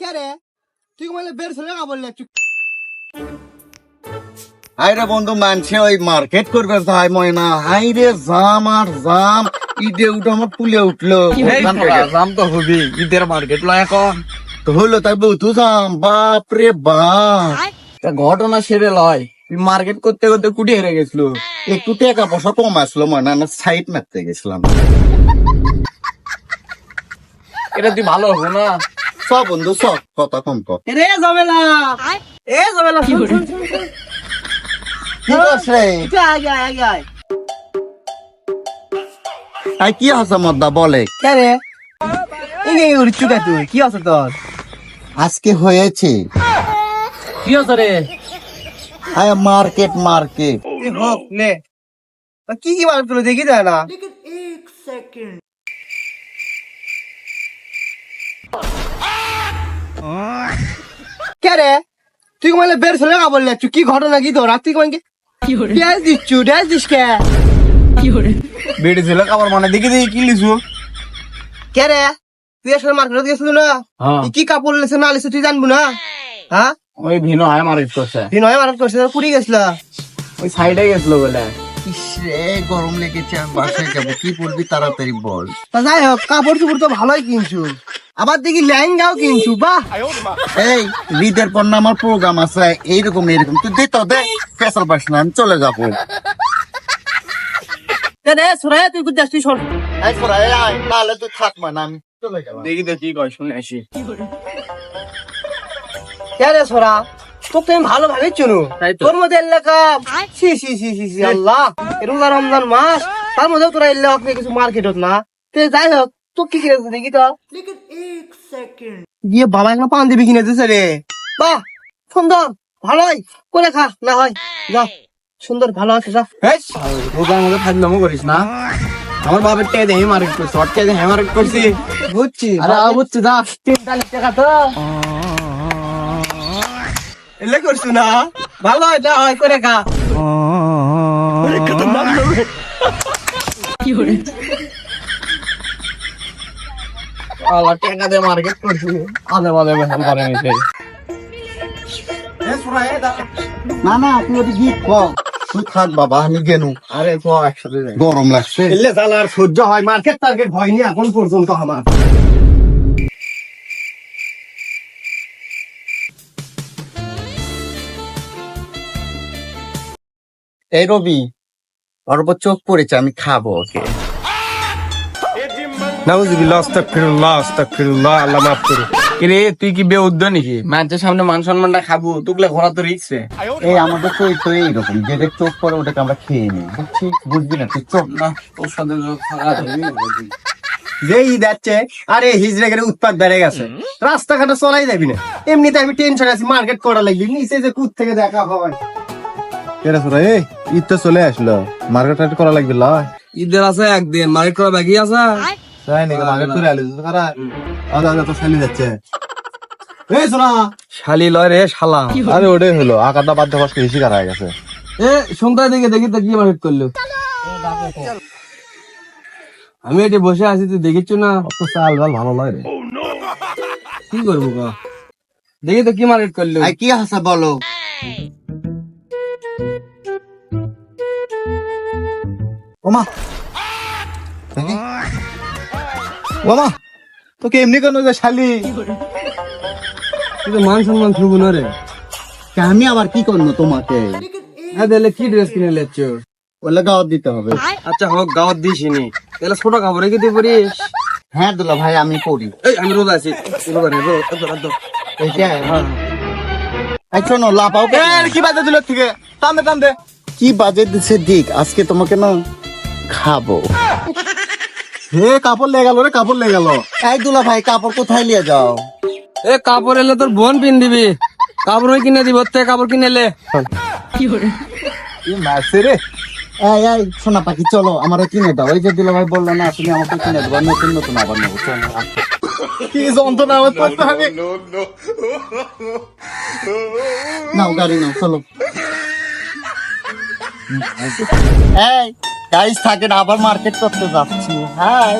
কে রে? তুই মানে বের ছেলে না বললে হাইরে বন্ধু মানছে ওই মার্কেট করবে যাই ময়না। হাইরে জাম আর জাম উঠে আমার তুলে উঠল। দাম তো হবি ঈদের মার্কেট লয় এখন। তো হলো তাই জাম বাপ রে বাপ। ঘটনা সেরে লয় তুই মার্কেট করতে করতে কুটি হেরে গেছিল। একটু টাকা পয়সা কম আসলো ময়না না সাইড মারতে গেছিলাম। এটা তুই ভালো হব না? সব বন্ধু সব কথা কম কর রে জমেলা এ জমেলা। কি করছে একটু আগে আয়, আগে আয়। কি আছে মদ্দা বলে? কে রে? এই উড়ছু কে তুই? কি আছে তোর? আজকে হয়েছে। কি হচ্ছে রে? আয় মার্কেট মার্কেট। হোক নে। তা কি কি বার করে দেখি যায় না কে রে? তুই মানে বের ছেলে না বললে? কি ঘটনা কি তোর? আর তুই মানে ড্যাস দিচ্ছু? ড্যাস দিস কে? বেড়ে ছিল কাবার মানে দেখি দেখি কি লিছু কে রে? তুই আসলে মার্কেটে গেছিলি না? হ্যাঁ। কি কাপড় লেছে না লেছে তুই জানব না? হ্যাঁ ওই ভিনো হয় মার্কেট করছে। তুই নয় মার্কেট করছিস পুরি গেছিলা। ওই সাইডে গেছিল বলে। ইসরে গরম লেগেছে আমি বাসায় যাব। কি বলবি তাড়াতাড়ি বল। তা যাই হোক কাপড় চুপড় তো ভালোই কিনছু। আবার দেখি লেহেঙ্গাও কিনছু বাহ। এই ঈদের পর না আমার প্রোগ্রাম আছে এইরকম এইরকম। তুই দে তো দে ফেসাল পাস না আমি চলে যাব। কে তুই কুদ্দাস তুই শোন এই সোরা, এই আয়, নাহলে তুই থাক না আমি চলে গেলাম। দেখি দেখি কয় শুনে আসি। রে সোরা? তোকে আমি ভালো ভাবে চুনু। তাই তোর মধ্যে এলাকা সি সি সি সি সি আল্লাহ রমজান মাস তার মধ্যে তোরা এলে আপনি কিছু মার্কেটত না। তে যাই হোক তো কি কিনেছে দেখি তো। গিয়ে বাবা একটা পাঞ্জাবি কিনে দিছে রে। বাহ সুন্দর ভালোই। করে খা না হয়। যা সুন্দর ভালো আছে যা। রোজার মধ্যে ফাজলামো করিস না আমার বাবার টেয়ে দেখি মার্কেট করছি ওর মার্কেট করছি। বুঝছি আরে আ বুঝছি যা। টাকা তো। এলে করছু না। ভালো হয় না হয় করে খা। আল্লাহ টাকা দিয়ে মার্কেট করছি আদে বাদে বেহাল করে নিতে। না না তুই ওটি গিয়ে তুই থাক বাবা আমি গেনু। আরে তো একসাথে গরম লাগছে। এলে জ্বালার সহ্য হয় মার্কেট টার্গেট হয়নি এখন পর্যন্ত আমার। এই রবি ওর উপর চোখ পড়েছে আমি খাব ওকে। নাউজুবিল্লাহ আস্তাগফিরুল্লাহ আস্তাগফিরুল্লাহ আল্লাহ মাফ করুন রে তুই কি বেউদ্দ নাকি? মানুষের সামনে মান সম্মানটা খাব তুকলে ঘোরা তো রিক্সে। এই আমাদের তো তো এইরকম যেটা চোখ পরে ওটাকে আমরা খেয়ে নিই। বুঝছি বুঝবি না তুই চোখ না। তোর সাথে তো থাকা যাবে না। যে ঈদ যাচ্ছে আরে হিজড়ে গেলে উৎপাদ বেড়ে গেছে। রাস্তাঘাটে চলাই যাবি না। এমনিতে আমি টেনশন আছি মার্কেট করা লাগবে। নিচে যে কুদ থেকে দেখা হয়। কেরা সুরা এ ঈদ তো চলে আসলো। মার্কেট করা লাগবে লয় ঈদের আছে একদিন মার্কেট করা বাকি আছে। তাই নাকি? মার্কেট করে আলো কারা? আদা আদা তো চালিয়ে যাচ্ছে। এই শোনা শালি লয় রে শালা। আরে ওটাই হলো। আকারটা বাধ্য কষ্ট বেশি কারা হয়ে গেছে। এ সন্ধ্যা দিকে দেখি তো কি মার্কেট করল। আমি এটি বসে আছি তুই দেখিচ্ছ না? অত চাল ভালো ভালো নয় রে। কি করব ক দেখি তো কি মার্কেট করল। আই কি হাসা বলো? ওমা। দেখি। ওমা তোকে এমনি কেন যে শালি? তুই তো মান সম্মান থুবু না রে। আমি আবার কি করব তোমাকে? হ্যাঁ তাহলে কি ড্রেস কিনে লেচ্ছ? ওলে গাওয়াত দিতে হবে। আচ্ছা হোক গাওয়াত দিসিনি। তাহলে ছোট কাপড় হ্যাঁ দুলা ভাই আমি পড়ি এই আমি রোজা আছি। রোজা নেই এইটা এই শোনো লাপাও কি বাজে দিল থেকে? টানতে টানতে কি বাজে দিছে দিক? আজকে তোমাকে না খাব। হে কাপড় লেগে গেল রে কাপড় লেগে গেল এই দুলা ভাই কাপড় কোথায় নিয়ে যাও এ কাপড় এলে তোর বোন পিন দিবি কাপড় ওই কিনে দিব থেকে কাপড় কিনে এলে কি মারছে রে এই এই সোনা পাখি চলো আমারও কিনে দাও ওই যে দুলা ভাই বলল না তুমি আমাকে কিনে দেবো নতুন নতুন আবার নেব কি যন্ত্রণা আমার করতে হবে নাও গাড়ি নাও চলো এই গাইস থাকেন আবার মার্কেট করতে যাচ্ছি। হাই